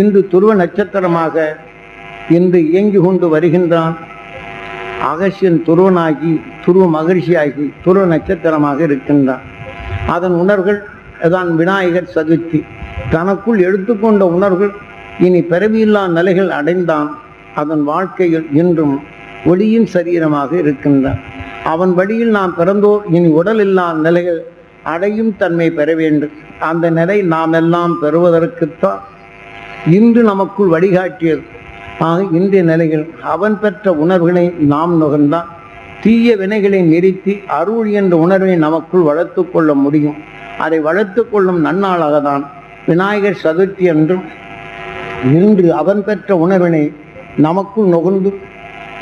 இன்று துருவ நட்சத்திரமாக இன்று இயங்கி கொண்டு வருகின்றான். அகசியன் துருவனாகி துருவ மகிழ்ச்சியாகி துருவ நட்சத்திரமாக இருக்கின்றான். அதன் உணர்வுகள் தான் விநாயகர் சதுர்த்தி. தனக்குள் எடுத்துக்கொண்ட உணர்வுகள் இனி பிறவியில்லா நிலைகள் அடைந்தான். அதன் வாழ்க்கையில் இன்றும் ஒளியின் சரீரமாக இருக்கின்றான். அவன் வழியில் நாம் பிறந்தோர் இனி உடல் இல்லா நிலைகள் அடையும் தன்மை பெற வேண்டும். அந்த நிலை நாம் எல்லாம் பெறுவதற்குத்தான் இன்று நமக்குள் வழிகாட்டியது. ஆக இன்றைய நிலையில் அவன் பெற்ற உணர்வுகளை நாம் நுகர்ந்தால் தீய வினைகளை நிறுத்தி அருள் என்ற உணர்வை நமக்குள் வளர்த்து கொள்ள முடியும். அதை வளர்த்து கொள்ளும் நன்னாளாக தான் விநாயகர் சதுர்த்தி என்றும் இன்று அவன் பெற்ற உணர்வினை நமக்குள் நுகர்ந்து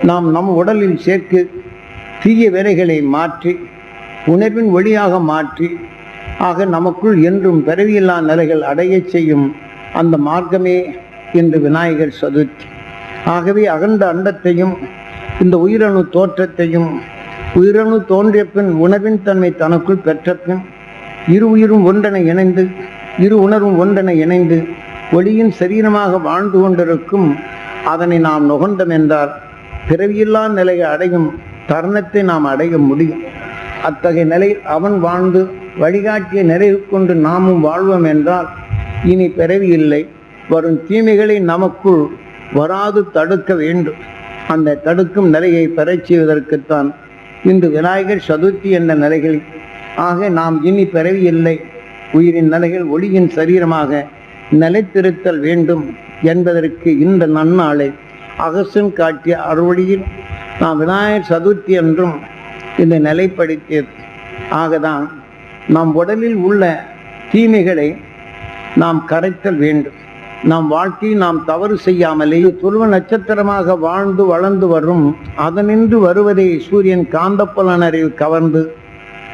நாம் நம் உடலில் சேர்த்து தீய வினைகளை மாற்றி உணர்வின் ஒளியாக மாற்றி ஆக நமக்குள் என்றும் பிறவியில்லா நிலைகள் அடையச் செய்யும் அந்த மார்க்கமே இன்று விநாயகர் சதுர்த்தி. ஆகவே அகண்ட அண்டத்தையும் இந்த உயிரணு தோற்றத்தையும் உயிரணு தோன்றிய பின் உணவின் தன்மை தனக்குள் பெற்ற பின் இரு உயிரும் ஒன்றென இணைந்து இரு உணர்வும் ஒன்றென இணைந்து ஒளியின் சரீரமாக வாழ்ந்து கொண்டிருக்கும் அதனை நாம் நுகர்ந்தோம் என்றால் பிறவியில்லா நிலையை அடையும் தருணத்தை நாம் அடைய முடியும். அத்தகைய நிலையில் அவன் வாழ்ந்து வழிகாட்டிய நிறைவு கொண்டு நாமும் வாழ்வோம் என்றால் இனி பிறவி இல்லை. வரும் தீமைகளை நமக்குள் வராது தடுக்க வேண்டும். அந்த தடுக்கும் நிலையை பெறச் செய்வதற்குத்தான் இன்று விநாயகர் சதுர்த்தி என்ற நிலைகளில் ஆக நாம் இனி பிறவி இல்லை. உயிரின் நிலைகள் ஒளியின் சரீரமாக நிலைத்திருத்தல் வேண்டும் என்பதற்கு இந்த நன்னாளை அகசன் காட்டிய அறுவழியில் நாம் விநாயகர் சதுர்த்தி என்றும் இந்த நிலைப்படுத்தியது. ஆகதான் நம் உடலில் உள்ள தீமைகளை நாம் கரைத்தல் வேண்டும். நம் வாழ்க்கையை நாம் தவறு செய்யாமலே துருவ நட்சத்திரமாக வாழ்ந்து வளர்ந்து வரும். அதனின்று வருவதை சூரியன் காந்தப்புலனறிவு கவர்ந்து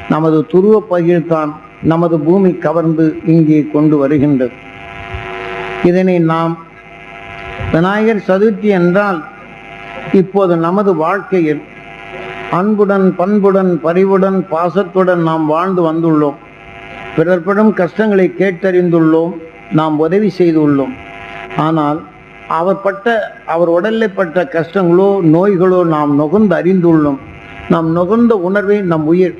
நமது துருவ பகிர்தான் நமது பூமி கவர்ந்து இங்கே கொண்டு வருகின்றது. இதனை நாம் விநாயகர் சதுர்த்தி என்றால் இப்போது நமது வாழ்க்கையில் அன்புடன் பண்புடன் பரிவுடன் பாசத்துடன் நாம் வாழ்ந்து வந்துள்ளோம். பிறர்படும் கஷ்டங்களை கேட்டறிந்துள்ளோம் நாம் உதவி செய்துள்ளோம். ஆனால் அவர் பட்ட அவர் உடலில் பட்ட கஷ்டங்களோ நோய்களோ நாம் நுகர்ந்து அறிந்துள்ளோம். நாம் நுகர்ந்த உணர்வை நம் உயிர்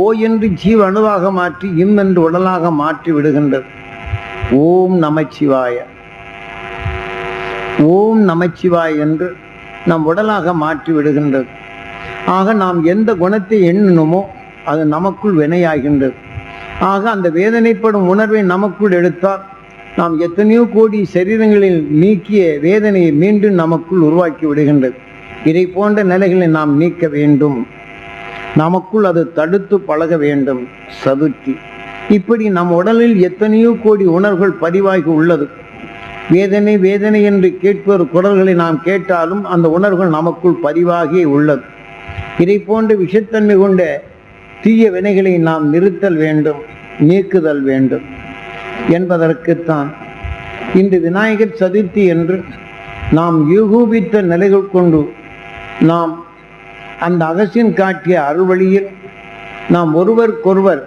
ஓ என்று ஜீவ அணுவாக மாற்றி இம் என்று உடலாக மாற்றி விடுகின்றது. ஓம் நமச்சிவாய. ஓம் நமச்சிவாய் என்று நம் உடலாக மாற்றி விடுகின்றது. ஆக நாம் எந்த குணத்தை எண்ணினோமோ அது நமக்குள் வினையாகின்றது. ஆக அந்த வேதனைப்படும் உணர்வை நமக்குள் எடுத்தால் நாம் எத்தனையோ கோடி சரீரங்களில் நீக்கிய வேதனையை மீண்டும் நமக்குள் உருவாக்கி விடுகின்றது. இதை போன்ற நிலைகளை நாம் நீக்க வேண்டும். நமக்குள் அது தடுத்து பழக வேண்டும். சதுர்த்தி. இப்படி நம் உடலில் எத்தனையோ கோடி உணர்வுகள் பதிவாகி உள்ளது. வேதனை வேதனை என்று கேட்பவர் குரல்களை நாம் கேட்டாலும் அந்த உணர்வுகள் நமக்குள் பதிவாகி உள்ளது. இதை போன்ற விஷத்தன்மை கொண்ட தீய வினைகளை நாம் நிறுத்தல் வேண்டும் நீக்குதல் வேண்டும் என்பதற்குத்தான் இன்று விநாயகர் சதுர்த்தி என்று நாம் யூகூபித்த நிலைகள் கொண்டு நாம் அந்த அகசின் காட்டிய அருள்வழியில் நாம் ஒருவருக்கொருவர்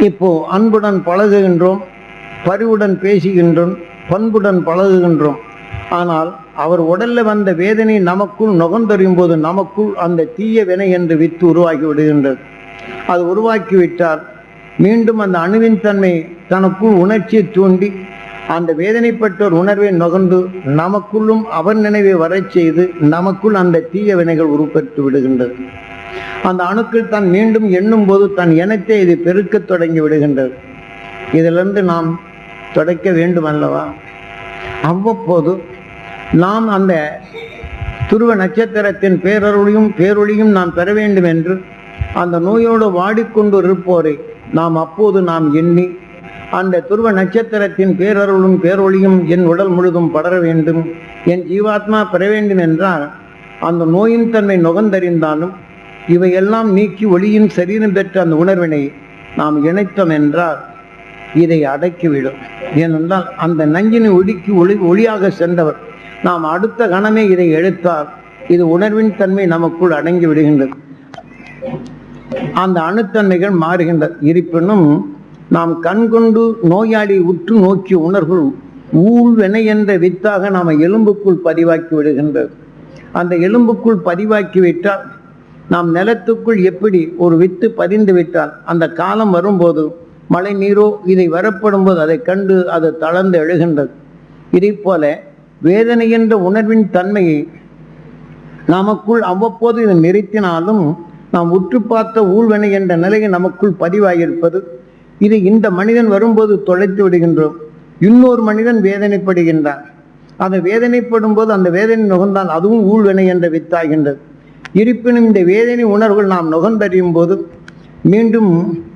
இப்போ அன்புடன் பழகுகின்றோம் பரிவுடன் பேசுகின்றோம் பண்புடன் பழகுகின்றோம். ஆனால் அவர் உடல்ல வந்த வேதனை நமக்குள் நுகர்ந்தறியும் போது நமக்குள் அந்த தீய வினை என்று வித்து உருவாக்கி விடுகின்றது. அது உருவாக்கிவிட்டால் மீண்டும் அந்த அணுவின் தன்மை தனக்குள் உணர்ச்சியை தூண்டி அந்த வேதனைப்பட்டோர் உணர்வை நுகர்ந்து நமக்குள்ளும் அவர் நினைவை வரச் செய்து நமக்குள் அந்த தீய வினைகள் உருப்பெற்று விடுகின்றது. அந்த அணுக்கள் தான் மீண்டும் எண்ணும் போது தன் இனத்தை இது பெருக்கத் தொடங்கி விடுகின்றது. இதிலிருந்து நாம் தொடக்க வேண்டும் அல்லவா? அவ்வப்போது நாம் அந்த துருவ நட்சத்திரத்தின் பேரருளையும் பேரொழியும் நாம் பெற வேண்டும் என்று அந்த நோயோடு வாடிக்கொண்டு இருப்போரை நாம் அப்போது நாம் எண்ணி அந்த துருவ நட்சத்திரத்தின் பேரருளும் பேரொழியும் என் உடல் முழுதும் படர வேண்டும் என் ஜீவாத்மா பெற வேண்டும் என்றால் அந்த நோயின் தன்மை நுகர்ந்தறிந்தாலும் இவையெல்லாம் நீக்கி ஒளியின் சரீரம் பெற்ற அந்த உணர்வினை நாம் இணைத்தோம் என்றால் இதை அடக்கிவிடும். ஏனென்றால் அந்த நஞ்சினை ஒடுக்கி ஒளி ஒளியாக சென்றவர் நாம் அடுத்த கணமே இதை எடுத்தால் இது உணர்வின் தன்மை நமக்குள் அடங்கி விடுகின்றது. அந்த அணுத்தன்மைகள் மாறுகின்றது இருப்பினும் நாம் கண் கொண்டு நோயாளி உற்று நோக்கிய உணர்கள் ஊழ்வெனை என்ற வித்தாக நாம் எலும்புக்குள் பதிவாக்கி விடுகின்றது. அந்த எலும்புக்குள் பதிவாக்கி விட்டால் நாம் நிலத்துக்குள் எப்படி ஒரு வித்து பதிந்து விட்டால் அந்த காலம் வரும்போது மழை நீரோ இதை வரப்படும் போது அதை கண்டு அது தளர்ந்து எழுகின்றது. இதை போல வேதனை என்ற உணர்வின் தன்மையை நமக்குள் அவ்வப்போது இதை நிறுத்தினாலும் நாம் உற்று பார்த்த ஊழ்வினை என்ற நிலையை நமக்குள் பதிவாகியிருப்பது இது இந்த மனிதன் வரும்போது தொலைத்து விடுகின்றோம். இன்னொரு மனிதன் வேதனைப்படுகின்றான். அந்த வேதனைப்படும் போது அந்த வேதனை நுகர்ந்தால் அதுவும் ஊழ்வினை என்ற வித்தாகின்றது. இருப்பினும் இந்த வேதனை உணர்வுகள் நாம் நுகர்ந்தறியும் போது மீண்டும்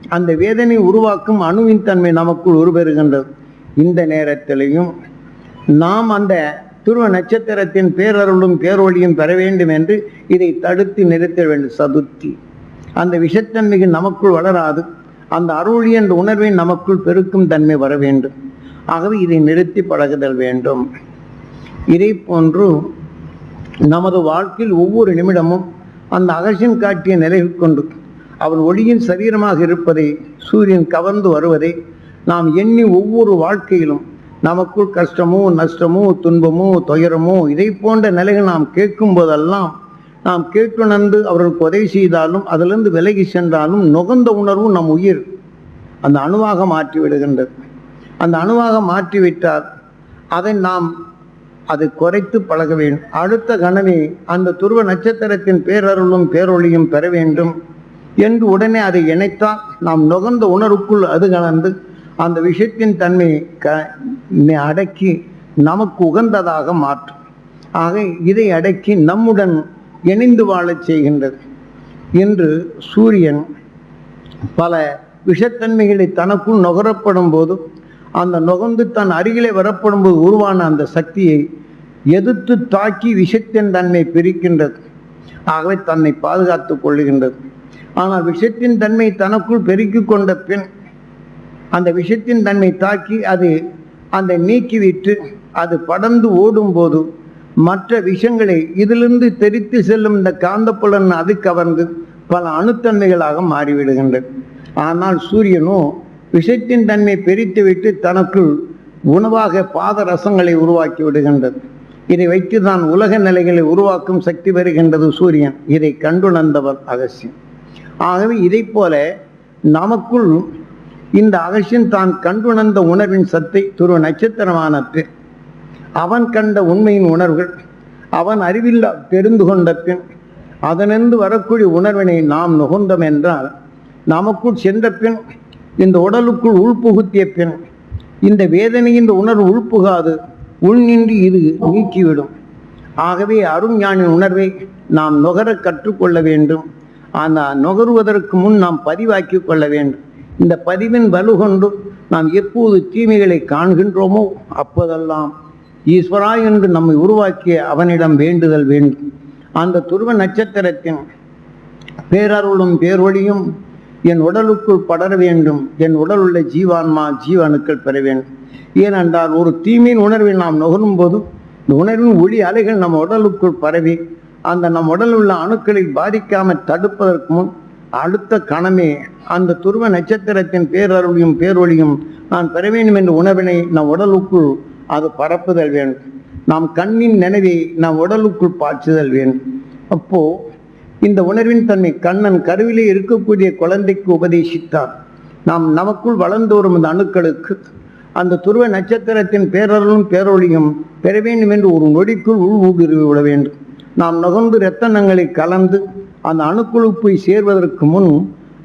அந்த வேதனை உருவாக்கும் அணுவின் தன்மை நமக்குள் உருபெறுகின்றது. இந்த நேரத்திலையும் நாம் அந்த துருவ நட்சத்திரத்தின் பேரருளும் பேரொழியும் பெற வேண்டும் என்று இதை தடுத்து நிறுத்த வேண்டும். சதுர்த்தி. அந்த விஷத்தன்மைக்கு நமக்குள் வளராது. அந்த அருள் என்ற உணர்வை நமக்குள் பெருக்கும் தன்மை வர வேண்டும். ஆகவே இதை நிறுத்தி பழகுதல் வேண்டும். இதை போன்று நமது வாழ்க்கையில் ஒவ்வொரு நிமிடமும் அந்த அகசின் காட்டிய நிலையில் கொண்டு அவன் ஒளியின் சரீரமாக இருப்பதை சூரியன் கவர்ந்து வருவதை நாம் எண்ணி ஒவ்வொரு வாழ்க்கையிலும் நமக்குள் கஷ்டமோ நஷ்டமோ துன்பமோ துயரமோ இதை போன்ற நிலைகள் நாம் கேட்கும் போதெல்லாம் நாம் கேட்டுணர்ந்து அவர்களுக்கு உதவி செய்தாலும் அதிலிருந்து விலகி சென்றாலும் நுகர்ந்த உணர்வு நம் உயிர். அந்த அணுவாக மாற்றி விடுகின்றது. அந்த அணுவாக மாற்றிவிட்டால் அதை நாம் அதை குறைத்து பழக வேண்டும். அடுத்த கணமே அந்த துருவ நட்சத்திரத்தின் பேரருளும் பேரொழியும் பெற வேண்டும் என்று உடனே அதை இணைத்தால் நாம் நுகர்ந்த உணர்வுக்குள் அது கலந்து அந்த விஷயத்தின் தன்மையை க அடக்கி நமக்கு உகந்ததாக மாற்றும் ஆக இதை அடக்கி நம்முடன் இணைந்து வாழச் செய்கின்றது இன்று சூரியன் பல விஷத்தன்மைகளை தனக்குள் நுகரப்படும் போதும் அந்த நுகர்ந்து தன் அருகிலே வரப்படும் போது உருவான அந்த சக்தியை எதிர்த்து தாக்கி விஷத்தின் தன்மை பிரிக்கின்றது ஆகவே தன்னை பாதுகாத்துக் கொள்ளுகின்றது ஆனால் விஷத்தின் தன்மை தனக்குள் பெருக்கிக் கொண்ட பின் அந்த விஷத்தின் தன்மை தாக்கி அது அந்த நீக்கிவிட்டு அது படர்ந்து ஓடும்போது மற்ற விஷயங்களை இதிலிருந்து தெரித்து செல்லும் இந்த காந்தப்புலன் அது கவர்ந்து பல அணுத்தன்மைகளாக மாறிவிடுகின்றது. ஆனால் சூரியனோ விஷத்தின் தன்மை பிரித்துவிட்டு தனக்குள் உணவாக பாத ரசங்களை உருவாக்கி விடுகின்றது. இதை வைத்து தான் உலக நிலைகளை உருவாக்கும் சக்தி பெறுகின்றது சூரியன். இதை கண்டுணர்ந்தவர் அகசியம் ஆகவே இதை போல நமக்குள் இந்த அகசியன் தான் கண்டுணர்ந்த உணர்வின் சத்தை துருவ நட்சத்திரமான அவன் கண்ட உண்மையின் உணர்வுகள் அவன் அறிவில் தெரிந்து கொண்ட பின் அதனிருந்து வரக்கூடிய உணர்வினை நாம் நுகர்ந்தோம் என்றால் நமக்குள் சென்ற பின் இந்த உடலுக்குள் உள்புகுத்திய பின் இந்த வேதனை இந்த உணர்வு உள்புகாது உள்நின்று இது நீக்கிவிடும். ஆகவே அருஞானின் உணர்வை நாம் நுகர கற்றுக்கொள்ள வேண்டும். அந்த நுகருவதற்கு முன் நாம் பதிவாக்கி கொள்ள வேண்டும். இந்த பதிவின் வலுகொண்டு நாம் எப்போது தீமைகளை காண்கின்றோமோ அப்போதெல்லாம் ஈஸ்வரா என்று நம்மை உருவாக்கிய அவனிடம் வேண்டுதல் வேண்டும் அந்த துருவ நட்சத்திரத்தின் பேரருளும் பேரொழியும் என் உடலுக்குள் படர வேண்டும். என் உடல் உள்ள ஜீவான்மா ஜீவனுக்கள் பெற வேண்டும். ஏனென்றால் ஒரு தீமையின் உணர்வை நாம் நுகரும் போது இந்த உணர்வின் ஒளி அலைகள் நம் உடலுக்குள் பரவி அந்த நம் உடலில் உள்ள அணுக்களை பாதிக்காமல் தடுப்பதற்கு முன் அடுத்த கணமே அந்த துருவ நட்சத்திரத்தின் பேரருளியும் பேரொழியும் நான் பெற வேண்டும் என்ற உணர்வினை நம் உடலுக்குள் அது பரப்புதல் வேணும் நாம் கண்ணின் நினைவை நம் உடலுக்குள் பாய்ச்சுதல் வேணும் அப்போ இந்த உணர்வின் தன்மை கண்ணன் கருவிலே இருக்கக்கூடிய குழந்தைக்கு உபதேசித்தார். நாம் நமக்குள் வளர்ந்து வரும் இந்த அணுக்களுக்கு அந்த துருவ நட்சத்திரத்தின் பேரருளும் பேரொழியும் பெற வேண்டும் என்று ஒரு நொடிக்குள் உள் ஊடுருவி விட வேண்டும். நாம் நுகர்ந்து இரத்தனங்களை கலந்து அந்த அணுக்குழு போய் சேர்வதற்கு முன்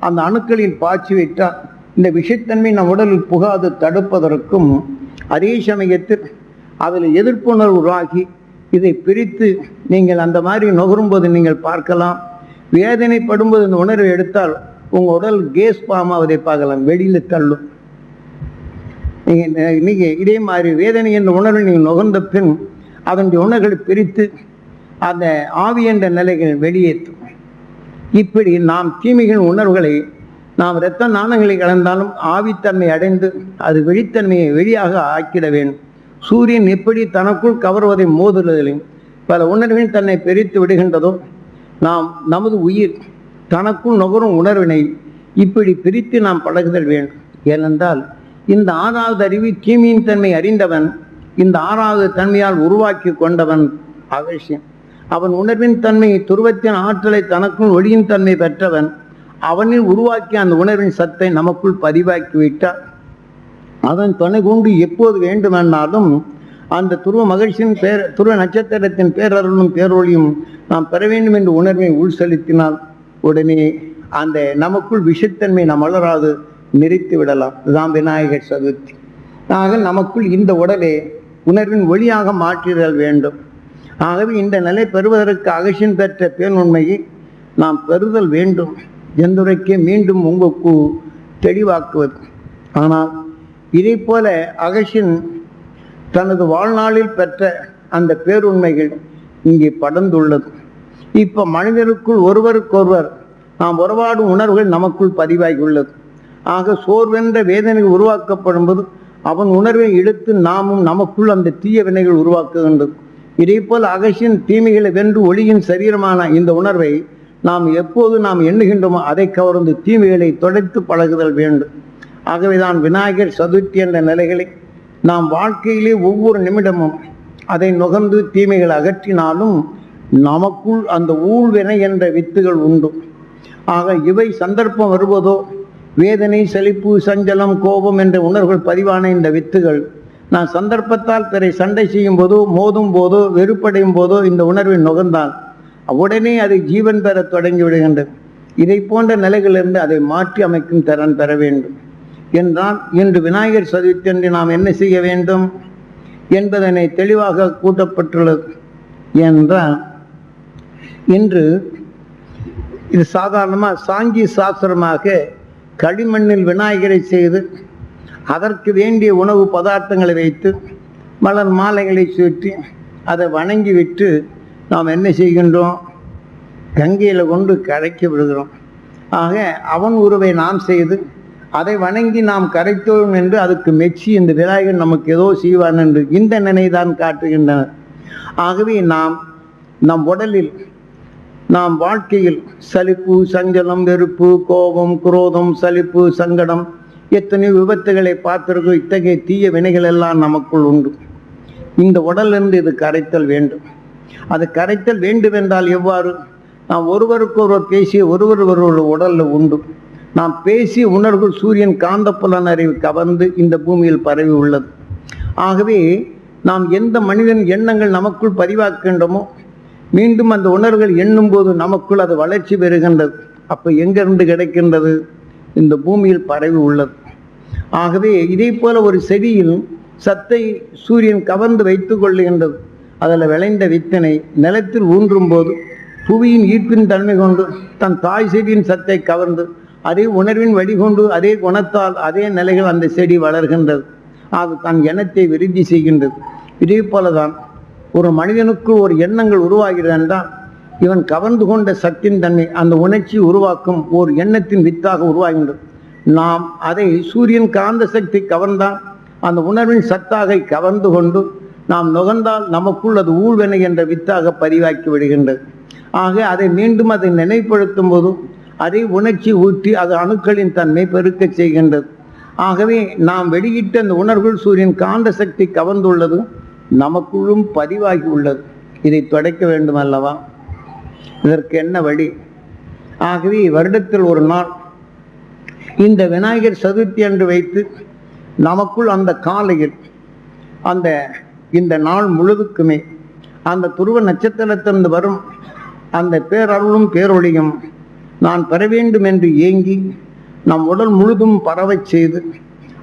அந்த அணுக்களில் பாய்ச்சி விட்டால் இந்த விஷத்தன்மை நம் உடலில் புகாது தடுப்பதற்கும் அதே சமயத்தில் அதில் எதிர்ப்புணர்வு உருவாகி இதை பிரித்து நீங்கள் அந்த மாதிரி நுகரும்போது நீங்கள் பார்க்கலாம். வேதனைப்படும்போது இந்த உணர்வை எடுத்தால் உங்கள் உடல் கேஸ் பாம் ஆவதை பார்க்கலாம். வெளியில் தள்ளும். நீங்கள் நீங்கள் இதே மாதிரி வேதனை என்ற உணர்வை நீங்கள் நுகர்ந்த பின் அதனுடைய உணர்வுகளை பிரித்து அந்த ஆவி என்ற நிலைகள் வெளியேற்றும். இப்படி நாம் தீமைகள் உணர்வுகளை நாம் இரத்த நாணங்களை கலந்தாலும் ஆவித்தன்மை அடைந்து அது வெளித்தன்மையை வெளியாக ஆக்கிட வேண்டும். சூரியன் எப்படி தனக்குள் கவர்வதை மோதுவதிலும் பல உணர்வின் தன்னை பிரித்து விடுகின்றதோ நாம் நமது உயிர் தனக்குள் நுகரும் உணர்வினை இப்படி பிரித்து நாம் பழகுதல் வேண்டும். ஏனென்றால் இந்த ஆறாவது அறிவு தீமையின் தன்மை அறிந்தவன் இந்த ஆறாவது தன்மையால் உருவாக்கி கொண்டவன் அவசியம். அவன் உணர்வின் தன்மை துருவத்தின் ஆற்றலை தனக்குள் ஒளியின் தன்மை பெற்றவன் அவனில் உருவாக்கிய அந்த உணர்வின் சத்தை நமக்குள் பதிவாக்கிவிட்டார் அதன் துணை கொண்டு எப்போது வேண்டுமென்றாலும் அந்த துருவ மகிழ்ச்சியின் பேர் துருவ நட்சத்திரத்தின் பேரருளும் பேரொழியும் நாம் பெற வேண்டும் என்று உணர்வை உள் செலுத்தினால் உடனே அந்த நமக்குள் விஷத்தன்மை நாம் வளராது நிறுத்தி விடலாம். இதுதான் விநாயகர் சதுர்த்தி. ஆக நமக்குள் இந்த உடலை உணர்வின் ஒளியாக மாற்றிடல் வேண்டும். ஆகவே இந்த நிலை பெறுவதற்கு அகசின் பெற்ற பேணுண்மையை நாம் பெறுதல் வேண்டும். எந்துரைக்கே மீண்டும் உங்களுக்கு தெளிவாக்குவது. ஆனால் இதை போல அகசின் தனது வாழ்நாளில் பெற்ற அந்த பேருண்மைகள் இங்கே படர்ந்துள்ளது. இப்போ மனிதருக்குள் ஒருவருக்கொருவர் நாம் உறவாடும் உணர்வுகள் நமக்குள் பதிவாகியுள்ளது. ஆக சோர்வென்ற வேதனைகள் உருவாக்கப்படும் போது அவன் உணர்வை எடுத்து நாமும் நமக்குள் அந்த தீய வினைகள் உருவாக்குகின்றது. இதேபோல் போல் அகசியின் தீமைகளை வென்று ஒளியின் சரீரமான இந்த உணர்வை நாம் எப்போது நாம் எண்ணுகின்றோமோ அதை கவர்ந்து தீமைகளை தொடைத்து பழகுதல் வேண்டும். ஆகவேதான் விநாயகர் சதுர்த்தி என்ற நிலைகளை நாம் வாழ்க்கையிலே ஒவ்வொரு நிமிடமும் அதை நுகர்ந்து தீமைகள் அகற்றினாலும் நமக்குள் அந்த ஊழ்வினை என்ற வித்துகள் உண்டு. ஆக இவை சந்தர்ப்பம் வருவதோ வேதனை செழிப்பு சஞ்சலம் கோபம் என்ற உணர்வுகள் பதிவான இந்த வித்துகள் நான் சந்தர்ப்பத்தால் பிறை சண்டை செய்யும் போதோ மோதும் போதோ வெறுப்படையும் போதோ இந்த உணர்வை நுகர்ந்தால் உடனே அதை ஜீவன் பெற தொடங்கி விடுகின்றது. இதை போன்ற நிலைகளிலிருந்து அதை மாற்றி அமைக்கும் திறன் பெற வேண்டும். என்றால் இன்று விநாயகர் சதுர்த்தி என்று நாம் என்ன செய்ய வேண்டும் என்பதனை தெளிவாக கூட்டப்பட்டுள்ளது. என்றால் இன்று இது சாதாரணமாக சாங்கி சாஸ்திரமாக களிமண்ணில் விநாயகரை செய்து அதற்கு வேண்டிய உணவு பதார்த்தங்களை வைத்து மலர் மாலைகளை சுற்றி அதை வணங்கி விட்டு நாம் என்ன செய்கின்றோம்? கங்கையில் கொண்டு கரைக்க விடுகிறோம். ஆக அவன் உருவை நாம் செய்து அதை வணங்கி நாம் கரைத்தோம் என்று அதுக்கு மெச்சி இந்த விநாயகர் நமக்கு ஏதோ செய்வான் என்று இந்த நினைதான் காட்டுகின்றனர். ஆகவே நாம் நம் உடலில் நாம் வாழ்க்கையில் சலிப்பு சஞ்சலம் வெறுப்பு கோபம் குரோதம் சலிப்பு சங்கடம் எத்தனை விபத்துகளை பார்த்திருக்கோம். இத்தகைய தீய வினைகள் எல்லாம் நமக்குள் உண்டு. இந்த உடலிருந்து இது கரைத்தல் வேண்டும். அது கரைத்தல் வேண்டும் என்றால் எவ்வாறு? நாம் ஒருவருக்கொருவர் பேசி ஒருவர் ஒருவர் உடலில் உண்டு. நாம் பேசிய உணர்வுகள் சூரியன் காந்தப்புலன் அறிவு கவர்ந்து இந்த பூமியில் பரவி உள்ளது. ஆகவே நாம் எந்த மனிதன் எண்ணங்கள் நமக்குள் பதிவாக்கின்றோமோ மீண்டும் அந்த உணர்வுகள் எண்ணும்போது நமக்குள் அது வளர்ச்சி பெறுகின்றது. அப்போ எங்கிருந்து கிடைக்கின்றது? இந்த பூமியில் பரவி உள்ளது. ஆகவே இதே போல ஒரு செடியில் சத்தை சூரியன் கவர்ந்து வைத்து கொள்ளுகின்றது. அதில் விளைந்த வித்தனை நிலத்தில் ஊன்றும் போது புவியின் ஈர்ப்பின் தன்மை கொண்டு தன் தாய் செடியின் சத்தை கவர்ந்து அதே உணர்வின் வழிகொண்டு அதே குணத்தால் அதே நிலைகள் அந்த செடி வளர்கின்றது. அது தன் எண்ணத்தை விருத்தி செய்கின்றது. இதே போலதான் ஒரு மனிதனுக்கு ஒரு எண்ணங்கள் உருவாகிறது என்றால் இவன் கவர்ந்து கொண்ட சத்தின் தன்மை அந்த உணர்ச்சி உருவாக்கும் ஓர் எண்ணத்தின் வித்தாக உருவாகின்றது நாம் அதை சூரியன் காந்த சக்தி கவர்ந்தால் அந்த உணர்வின் சத்தாக கவர்ந்து கொண்டு நாம் நுகர்ந்தால் நமக்குள் அது ஊழ்வினை என்ற வித்தாக பதிவாக்கி விடுகின்றது ஆக அதை மீண்டும் அதை நினைப்படுத்தும் போது அதை உணர்ச்சி ஊற்றி அது அணுக்களின் தன்மை பெருக்கச் செய்கின்றது. ஆகவே நாம் வெளியிட்ட அந்த உணர்வுகள் சூரியன் காந்த சக்தி கவர்ந்துள்ளது நமக்குள்ளும் பதிவாகி உள்ளது. இதை துடைக்க வேண்டும் அல்லவா இதற்கு என்ன வழி? ஆகவே வருடத்தில் ஒரு நாள் இந்த விநாயகர் சதுர்த்தி அன்று வைத்து நமக்குள் அந்த காலையில் அந்த இந்த நாள் முழுவதுக்குமே அந்த துருவ நட்சத்திரத்திலிருந்து வரும் அந்த பேரருளும் பேரொழியும் நான் பெற வேண்டும் என்று ஏங்கி நம் உடல் முழுதும் பறவை செய்து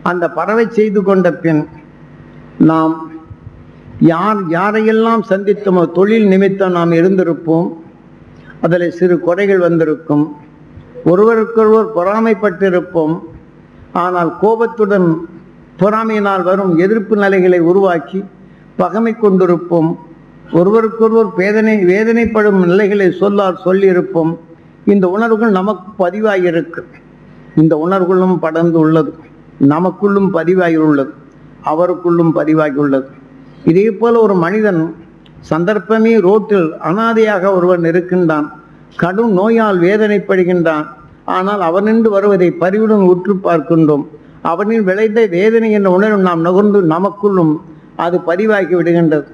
அந்த பறவை செய்து கொண்ட பின் நாம் யார் யாரையெல்லாம் சந்தித்தோமோ தொழில் நிமித்தம் நாம் இருந்திருப்போம். அதில் சிறு குறைகள் வந்திருக்கும். ஒருவருக்கொருவர் பொறாமைப்பட்டிருப்போம். ஆனால் கோபத்துடன் பொறாமையினால் வரும் எதிர்ப்பு நிலைகளை உருவாக்கி பகமை கொண்டிருப்போம். ஒருவருக்கொருவர் வேதனை வேதனைப்படும் நிலைகளை சொல்லால் சொல்லியிருப்போம். இந்த உணர்வுகள் நமக்கு பதிவாகியிருக்கு இந்த உணர்வுகளும் படர்ந்து உள்ளது. நமக்குள்ளும் பதிவாகி உள்ளது அவருக்குள்ளும் பதிவாகியுள்ளது. இதே போல் ஒரு மனிதன் சந்தர்ப்பமே ரோட்டில் அனாதையாக ஒருவன் இருக்கின்றான். கடும் நோயால் வேதனைப்படுகின்றான். ஆனால் அவனின்று வருவதை பரிவுடன் உற்று பார்க்கின்றோம். அவனின் விளைந்த வேதனை என்ற உணர்வு நாம் நுகர்ந்து நமக்குள்ளும் அது பதிவாகி விடுகின்றது.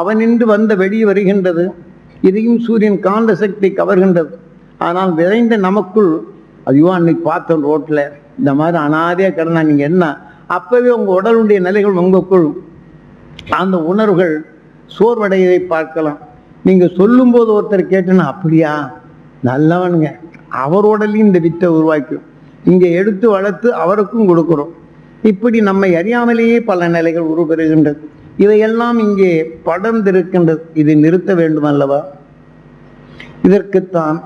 அவனின்று வந்த வெளி வருகின்றது. இதையும் சூரியன் காந்த சக்தி கவர்கின்றது. ஆனால் விளைந்த நமக்குள் ஐயோ அன்னைக்கு பார்த்தோம் ரோட்டில். இந்த மாதிரி அனாதையாக கிடந்தா நீங்கள் என்ன? அப்போவே உங்கள் உடலுடைய நிலைகள் உங்களுக்குள். அந்த உணர்வுகள் சோர்வடையதை பார்க்கலாம். நீங்கள் சொல்லும்போது ஒருத்தர் கேட்டனா அப்படியா? நல்லவனுங்க. அவர் உடலையும் இந்த வித்தை உருவாக்கும் இங்கே எடுத்து வளர்த்து அவருக்கும் கொடுக்குறோம். இப்படி நம்மை அறியாமலேயே பல நிலைகள் உருப்பெறுகின்றது இவையெல்லாம் இங்கே படர்ந்திருக்கின்றது. இதை நிறுத்த வேண்டும் அல்லவா இதற்குத்தான்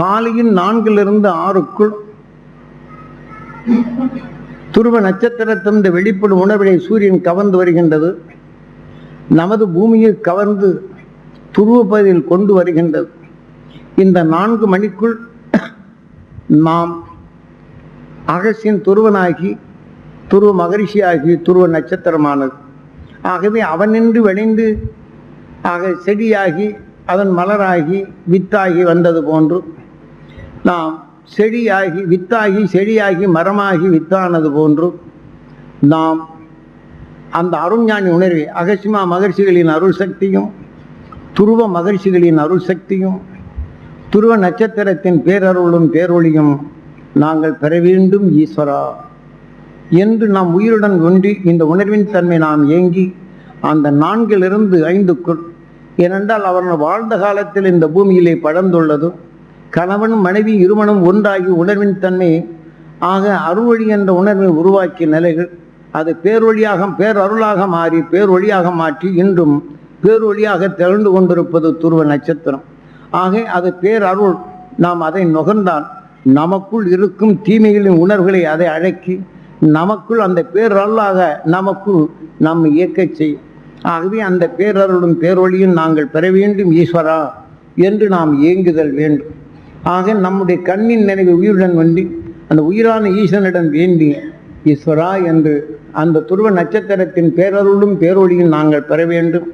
காலையில் நான்கிலிருந்து ஆறுக்குள் துருவ நட்சத்திரத்திலிருந்து வெளிப்படும் உணர்வினை சூரியன் கவர்ந்து வருகின்றது. நமது பூமியை கவர்ந்து துருவப்பதில் கொண்டு வருகின்றது. இந்த நான்கு மணிக்குள் நாம் அகசின் துருவனாகி துருவ மகரிஷியாகி துருவ நட்சத்திரமானது. ஆகவே அவனின்று விளைந்து ஆக செடியாகி அதன் மலராகி வித்தாகி வந்தது போன்று நாம் செடியாகி வித்தாகி செடியாகி மரமாகி வித்தானது போன்று நாம் அந்த அருஞானி உணர்வு அகசிமா மகர்ஷிகளின் அருள் சக்தியும் துருவ மகர்ஷிகளின் அருள் சக்தியும் துருவ நட்சத்திரத்தின் பேரருளும் பேரொளியும் நாங்கள் பெற வேண்டும் ஈஸ்வரா. என்று நாம் உயிருடன் ஒன்றி இந்த உணர்வின் தன்மை நாம் ஏங்கி அந்த நான்கிலிருந்து ஐந்துக்குள் ஏனென்றால் அவர்கள் வாழ்ந்த காலத்தில் இந்த பூமியிலே படர்ந்துள்ளது கணவனும் மனைவி இருமனும் ஒன்றாகி உணர்வின் தன்மை ஆக அருள்வழி என்ற உணர்வை உருவாக்கிய நிலைகள் அது பேரொழியாக பேரருளாக மாறி பேரொழியாக மாற்றி இன்றும் பேரொழியாக திரண்டு கொண்டிருப்பது துருவ நட்சத்திரம். ஆக அது பேரருள். நாம் அதை நுகர்ந்தால் நமக்குள் இருக்கும் தீமைகளின் உணர்வுகளை அதை அடக்கி நமக்குள் அந்த பேரருளாக நமக்குள் நாம் இயக்கச் செய்யும் ஆகவே அந்த பேரருளும் பேரொழியும் நாங்கள் பெற வேண்டும் ஈஸ்வரா என்று நாம் ஏங்குதல் வேண்டும். ஆக நம்முடைய கண்ணின் நினைவு உயிருடன் வந்து அந்த உயிரான ஈஸ்வரனிடம் வேண்டி ஈஸ்வரா என்று அந்த துருவ நட்சத்திரத்தின் பேரருளும் பேரொழியும் நாங்கள் பெற வேண்டும்.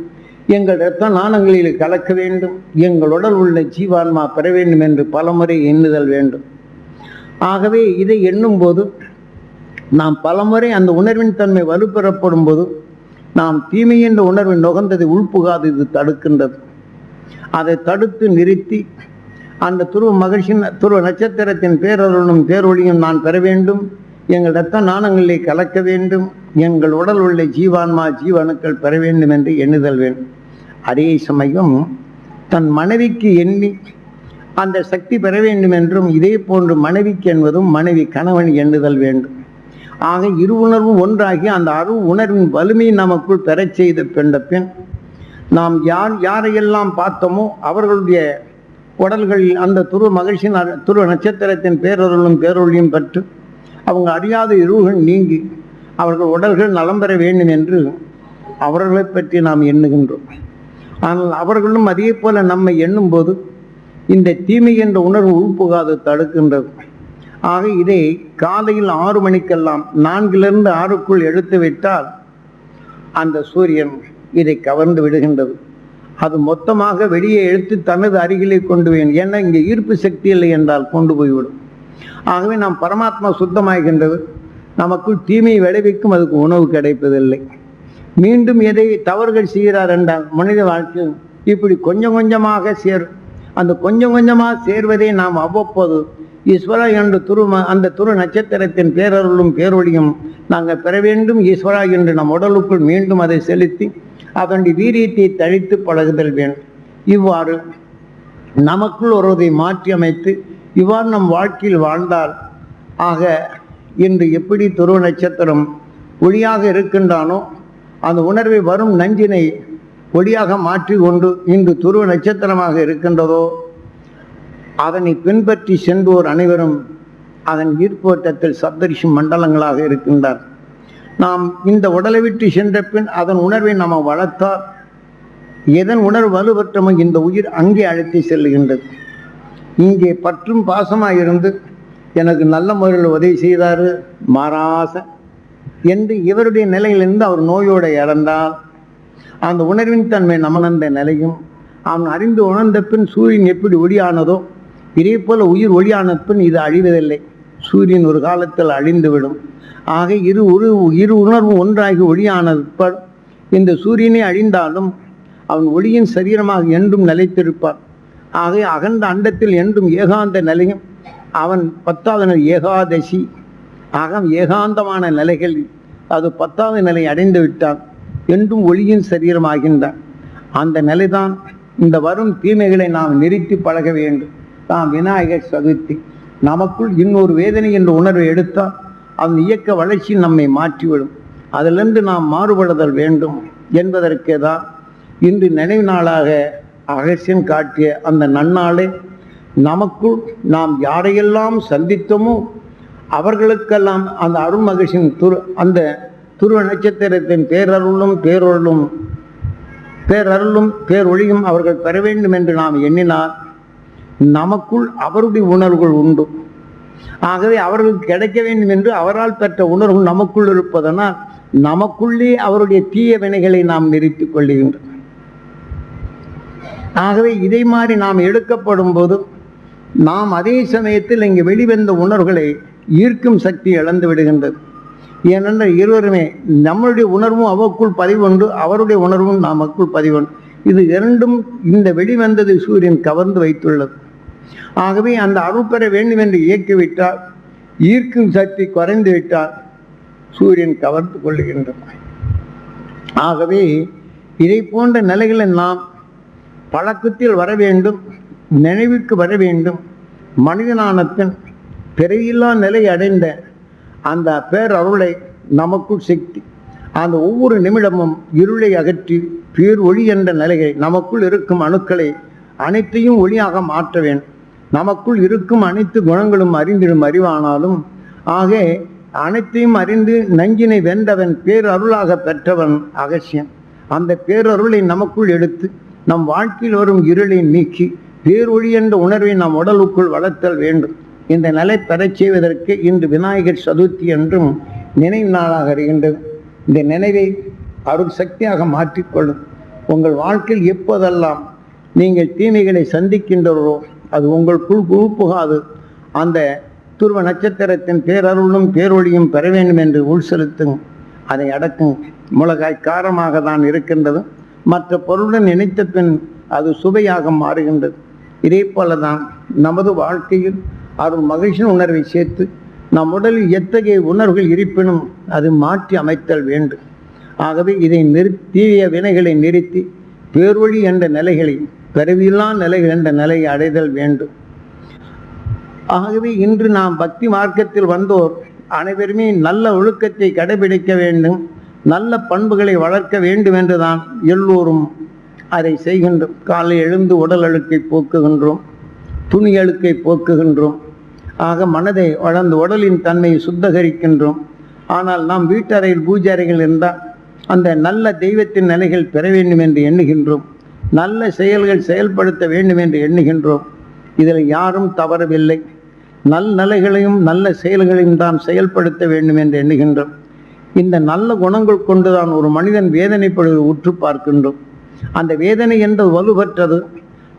எங்கள் இரத்த நாணங்களில் கலக்க வேண்டும். எங்கள் உடல் உள்ள ஜீவான்மா பெற வேண்டும் என்று பலமுறை எண்ணுதல் வேண்டும். ஆகவே இதை எண்ணும்போது நாம் பலமுறை அந்த உணர்வின் தன்மை வலுப்பெறப்படும் போது நாம் தீமை என்ற உணர்வை நுகர்ந்ததை உள்புகாது இது தடுக்கின்றது. அதை தடுத்து நிறுத்தி அந்த துருவ மகிழ்ச்சியின் துருவ நட்சத்திரத்தின் பேரருளும் பேரொழியும் நான் பெற வேண்டும். எங்கள் இரத்த நாணங்களை கலக்க வேண்டும். எங்கள் உடல் உள்ள ஜீவான்மா ஜீவனுக்கள் பெற வேண்டும் என்று எண்ணுதல் வேண்டும். அதே சமயம் தன் மனைவிக்கு எண்ணி அந்த சக்தி பெற வேண்டும் என்றும் இதே போன்று மனைவிக்கு என்பதும் மனைவி கணவன் எண்ணுதல் வேண்டும். ஆக இரு உணர்வும் ஒன்றாகி அந்த அரு உணர்வின் வலிமை நமக்குள் பெறச் செய்த பெண்ட பின் நாம் யார் யாரையெல்லாம் பார்த்தோமோ அவர்களுடைய உடல்களில் அந்த துருவ மகிழ்ச்சியின் துருவ நட்சத்திரத்தின் பேரொருளும் பேரொழியும் பெற்று அவங்க அறியாத இருள்கள் நீங்கி அவர்கள் உடல்கள் நலம் பெற வேண்டும் என்று அவர்களை பற்றி நாம் எண்ணுகின்றோம். ஆனால் அவர்களும் அதே போல நம்மை எண்ணும்போது இந்த தீமை என்ற உணர்வு உள்புகாது தடுக்கின்றது. ஆக இதை காலையில் ஆறு மணிக்கெல்லாம் நான்கிலிருந்து ஆறுக்குள் எடுத்து விட்டால் அந்த சூரியன் இதை கவர்ந்து விடுகின்றது. அது மொத்தமாக வெளியே எடுத்து தனது அருகிலே கொண்டு வேண்டும் ஏன்னா இங்கே ஈர்ப்பு சக்தி இல்லை என்றால் கொண்டு போய்விடும். ஆகவே நாம் பரமாத்மா சுத்தமாகின்றது. நமக்குள் தீமையை விளைவிக்கும் அதுக்கு உணவு கிடைப்பதில்லை. மீண்டும் எதை தவறுகள் செய்கிறார் என்றால் மனித வாழ்க்கை இப்படி கொஞ்சம் கொஞ்சமாக சேரும். அந்த கொஞ்சம் கொஞ்சமாக சேர்வதை நாம் அவ்வப்போது ஈஸ்வரா என்ற துரு அந்த துரு நட்சத்திரத்தின் பேரருளும் பேரொழியும் நாங்கள் பெற வேண்டும். ஈஸ்வரா என்று நம் உடலுக்குள் மீண்டும் அதை செலுத்தி அதனுடைய வீரியத்தை தழித்து பழகுதல் வேண்டும். இவ்வாறு நமக்குள் ஒருவதை மாற்றி அமைத்து இவ்வாறு நம் வாழ்க்கையில் வாழ்ந்தால் ஆக இன்று எப்படி துருவ நட்சத்திரம் ஒளியாக இருக்கின்றானோ அந்த உணர்வை வரும் நஞ்சினை ஒளியாக மாற்றி கொண்டு இன்று துருவ நட்சத்திரமாக இருக்கின்றதோ அதனை பின்பற்றி சென்றோர் அனைவரும் அதன் ஈர்ப்போட்டத்தில் சப்தரிஷி மண்டலங்களாக இருக்கின்றார். நாம் இந்த உடலை விட்டு சென்ற பின் அதன் உணர்வை நாம் வளர்த்தால் எதன் உணர்வு வலுப்பற்றமோ இந்த உயிர் அங்கே அழைத்து செல்லுகின்றது. இங்கே பற்றும் பாசமாக இருந்து எனக்கு நல்ல முறையில் உதவி செய்தார் மாறாச. என்று இவருடைய நிலையிலிருந்து அவர் நோயோடு இறந்தால் அந்த உணர்வின் தன்மை நமனந்த நிலையும் அவன் அறிந்து உணர்ந்த பின் சூரியன் எப்படி ஒளியானதோ இதே போல் உயிர் ஒளியான பின் இது அழிவதில்லை. சூரியன் ஒரு காலத்தில் அழிந்துவிடும். ஆக இரு உரு இரு உணர்வு ஒன்றாகி ஒளியான இந்த சூரியனே அழிந்தாலும் அவன் ஒளியின் சரீரமாக என்றும் நிலைத்திருப்பான். ஆகவே அகண்ட அண்டத்தில் என்றும் ஏகாந்த நிலையும் அவன் பத்தாவது நிலை ஏகாதசி. அகம் ஏகாந்தமான நிலைகள். அது பத்தாவது நிலை அடைந்து விட்டான் என்றும் ஒளியின் சரீரமாகின்றான் அந்த நிலைதான் இந்த வரும் தீமைகளை நாம் நிறுத்தி பழக வேண்டும். நாம் விநாயகர் சதுர்த்தி. நமக்குள் இன்னொரு வேதனை என்ற உணர்வை எடுத்தால் அந்த இயக்க வளர்ச்சி நம்மை மாற்றிவிடும். அதிலிருந்து நாம் மாறுபடுதல் வேண்டும் என்பதற்கே தான் இன்று நினைவு நாளாக அகசியன் காட்டிய அந்த நன்னாளே நமக்குள் நாம் யாரையெல்லாம் சந்தித்தோமோ அவர்களுக்கெல்லாம் அந்த அருள் மகிழ்ச்சியின் துரு அந்த துருவ நட்சத்திரத்தின் பேரருளும் பேரொருளும் பேரருளும் பேரொழியும் அவர்கள் பெற வேண்டும் என்று நாம் எண்ணினால் நமக்குள் அவருடைய உணர்வுகள் உண்டு. ஆகவே அவர்களுக்கு கிடைக்க வேண்டும் என்று அவரால் பெற்ற உணர்வு நமக்குள் இருப்பதனால் நமக்குள்ளே அவருடைய தீய வினைகளை நாம் நிறுத்திக் கொள்ளுகின்றோம். ஆகவே இதை மாதிரி நாம் எடுக்கப்படும் போது நாம் அதே சமயத்தில் இங்கு வெளிவந்த உணர்வுகளை ஈர்க்கும் சக்தி இழந்து விடுகின்றது. ஏனென்றால் இருவருமே நம்மளுடைய உணர்வும் அவருக்குள் பதிவுண்டு அவருடைய உணர்வும் நமக்குள் பதிவுண்டு இது இரண்டும் இந்த வெளிவந்தது சூரியன் கவர்ந்து வைத்துள்ளது. ஆகவே அந்த அருள் பெற வேண்டும் என்று இயக்கிவிட்டால் ஈர்க்கும் சக்தி குறைந்து விட்டால் சூரியன் கவர்ந்து கொள்ளுகின்றன ஆகவே இதை போன்ற நிலைகளை நாம் பழக்கத்தில் வர வேண்டும் நினைவுக்கு வர வேண்டும். மனிதனானத்தின் பிறையில்லா நிலை அடைந்த அந்த பேரருளை நமக்குள் சக்தி அந்த ஒவ்வொரு நிமிடமும் இருளை அகற்றி பேர் ஒளி என்ற நிலையை நமக்குள் இருக்கும் அணுக்களை அனைத்தையும் ஒளியாக மாற்ற வேண்டும் நமக்குள் இருக்கும் அனைத்து குணங்களும் அறிந்திடும் அறிவானாலும் ஆக அனைத்தையும் அறிந்து நஞ்சினை வென்றவன் பேரருளாக பெற்றவன் அகசியன். அந்த பேரருளை நமக்குள் எடுத்து நம் வாழ்க்கையில் வரும் இருளை நீக்கி பேரொழி என்ற உணர்வை நம் உடலுக்குள் வளர்த்தல் வேண்டும். இந்த நிலை பெறச் செய்வதற்கு இன்று விநாயகர் சதுர்த்தி என்றும் நினைவு நாளாக இருக்கின்றது. இந்த நினைவை அருள் சக்தியாக மாற்றிக்கொள்ளும். உங்கள் வாழ்க்கையில் எப்போதெல்லாம் நீங்கள் தீமைகளை சந்திக்கின்றவரோ அது உங்களுக்குள் உள்புகாது அந்த துருவ நட்சத்திரத்தின் பேரருளும் பேரொழியும் பெற வேண்டும் என்று உள் செலுத்தும். அதை அடக்கும் முளகாய் காரமாக தான் இருக்கின்றது. மற்ற பொருளுடன் நினைத்த பின் அது சுவையாக மாறுகின்றது. இதே போல தான் நமது வாழ்க்கையில் அருள் மகிழ்ச்சியின் உணர்வை சேர்த்து நம் உடலில் எத்தகைய உணர்வுகள் இருப்பினும் அது மாற்றி அமைத்தல் வேண்டும். ஆகவே இதை நிறுத்திய வினைகளை நிறுத்தி பேர்வழி என்ற நிலைகளை பிறவியில்லா நிலைகள் என்ற நிலையை அடைதல் வேண்டும். ஆகவே இன்று நாம் பக்தி மார்க்கத்தில் வந்தோர் அனைவருமே நல்ல ஒழுக்கத்தை கடைபிடிக்க வேண்டும். நல்ல பண்புகளை வளர்க்க வேண்டும் என்றுதான் எல்லோரும் அதை செய்கின்றோம். காலை எழுந்து உடல் அழுக்கை போக்குகின்றோம் துணி அழுக்கை போக்குகின்றோம். ஆக மனதை வளர்ந்து உடலின் தன்மையை சுத்தகரிக்கின்றோம். ஆனால் நாம் வீட்டறையில் பூஜை அறைகள் இருந்தால் அந்த நல்ல தெய்வத்தின் நிலைகள் பெற வேண்டும் என்று எண்ணுகின்றோம். நல்ல செயல்கள் செயல்படுத்த வேண்டும் என்று எண்ணுகின்றோம். இதில் யாரும் தவறவில்லை. நல் நிலைகளையும் நல்ல செயல்களையும் தான் செயல்படுத்த வேண்டும் என்று எண்ணுகின்றோம். இந்த நல்ல குணங்கள் கொண்டுதான் ஒரு மனிதன் வேதனைப்படுவது உற்று பார்க்கின்றோம். அந்த வேதனை என்ற வலுவற்றது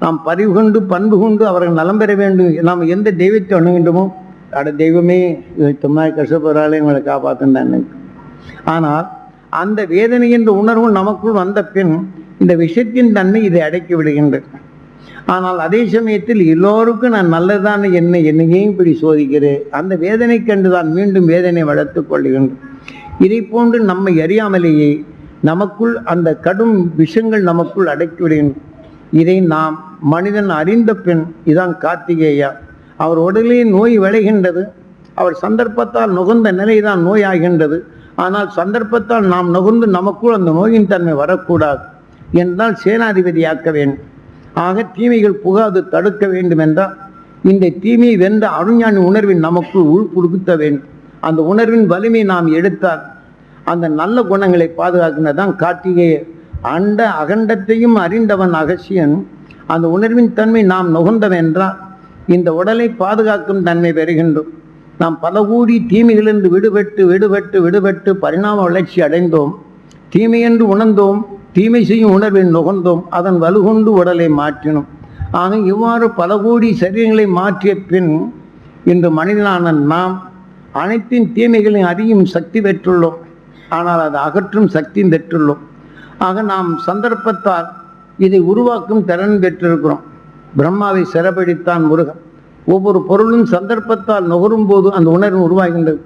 நாம் பறிவு கொண்டு பண்பு கொண்டு அவர்கள் நலம் பெற வேண்டும். நாம் எந்த தெய்வத்தை அணுகின்றோமோ அட தெய்வமே சும்மா கஷ்டப்படுறாலே எங்களை காப்பாற்றுன்னு ஆனால் அந்த வேதனை என்ற உணர்வு நமக்குள் வந்த பின் இந்த விஷயத்தின் தன்மை இதை அடக்கி விடுகின்றது. ஆனால் அதே சமயத்தில் எல்லோருக்கும் நான் நல்லதான என்ன என்னையும் இப்படி சோதிக்கிறேன். அந்த வேதனை கண்டு தான் மீண்டும் வேதனை வளர்த்துக் கொள்ளுகின்றேன் இதை போன்று நம்மை அறியாமலேயே நமக்குள் அந்த கடும் விஷங்கள் நமக்குள் அடக்கி இதை நாம் மனிதன் அறிந்த பின் இதான் கார்த்திகேயா. அவர் உடலே நோய் விளைகின்றது. அவர் சந்தர்ப்பத்தால் நுகர்ந்த நிலைதான் நோயாகின்றது. ஆனால் சந்தர்ப்பத்தால் நாம் நுகர்ந்து நமக்குள் அந்த நோயின் தன்மை வரக்கூடாது என்றால் சேனாதிபதியாக்க வேண்டும். ஆக தீமைகள் புகாது தடுக்க வேண்டும் என்றால் இந்த தீமையை வென்ற அருஞானி உணர்வின் நமக்குள் உள்புடுத்த வேண்டும். அந்த உணர்வின் வலிமை நாம் எடுத்தால் அந்த நல்ல குணங்களை பாதுகாக்கின்றதான் கார்த்திகை அண்ட அகண்டத்தையும் அறிந்தவன் அகசியன். அந்த உணர்வின் தன்மை நாம் நுகர்ந்தவன் என்றால் இந்த உடலை பாதுகாக்கும் தன்மை பெறுகின்றோம். நாம் பல கூடி தீமைகளிலிருந்து விடுபட்டு விடுபட்டு விடுபட்டு பரிணாம வளர்ச்சி அடைந்தோம். தீமையென்று உணர்ந்தோம் தீமை செய்யும் உணர்வை நுகர்ந்தோம். அதன் வலுகொண்டு உடலை மாற்றினோம். ஆக இவ்வாறு பல கோடி சரீரங்களை மாற்றிய பின் இன்று மனிதனான நாம் அனைத்தின் தீமைகளையும் அறியும் சக்தி பெற்றுள்ளோம். ஆனால் அது அகற்றும் சக்தியும் பெற்றுள்ளோம். ஆக நாம் சந்தர்ப்பத்தால் இதை உருவாக்கும் திறன் பெற்றிருக்கிறோம். பிரம்மாவை சிறப்பிடித்தான் முருகன். ஒவ்வொரு பொருளும் சந்தர்ப்பத்தால் நுகரும் போது அந்த உணர்வு உருவாகின்றது.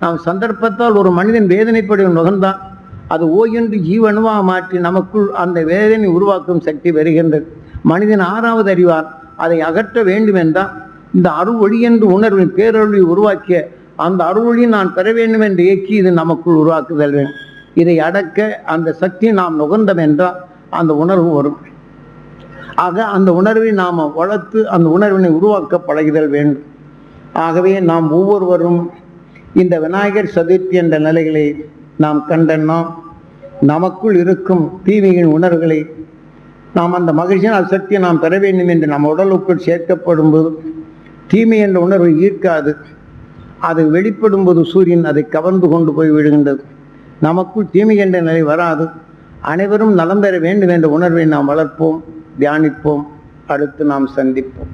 நாம் சந்தர்ப்பத்தால் ஒரு மனிதன் வேதனைப்படும் நுகர்ந்தான் அது ஓயென்று ஜீவனுவாக மாற்றி நமக்குள் அந்த வேதனை உருவாக்கும் சக்தி வருகின்றது மனிதன் ஆறாவது அறிவார் அதை அகற்ற வேண்டும் என்றால் இந்த அருள் என்று உணர்வின் பேரொழி உருவாக்கிய அந்த அருளொளி நான் பெற வேண்டும் என்று இயக்கி இது நமக்குள் உருவாக்குதல் வேண்டும் இதை அடக்க அந்த சக்தி நாம் நுகர்ந்தோம் என்றால் அந்த உணர்வு வரும். ஆக அந்த உணர்வை நாம் வளர்த்து அந்த உணர்வினை உருவாக்க பழகுதல் வேண்டும். ஆகவே நாம் ஒவ்வொருவரும் இந்த விநாயகர் சதுர்த்தி என்ற நிலைகளை நாம் கண்டனோம் நமக்குள் இருக்கும் தீமையின் உணர்வுகளை நாம் அந்த மகிழ்ச்சியின் சக்தியை நாம் பெற வேண்டும் என்று நம் உடலுக்குள் சேர்க்கப்படும் போது தீமை என்ற உணர்வு ஈர்க்காது. அது வெளிப்படும் போது சூரியன் அதை கவர்ந்து கொண்டு போய் விடுகின்றது நமக்குள் தீமை என்ற நிலை வராது. அனைவரும் நலம் பெற வேண்டும் என்ற உணர்வை நாம் வளர்ப்போம் தியானிப்போம் அடுத்து நாம் சந்திப்போம்.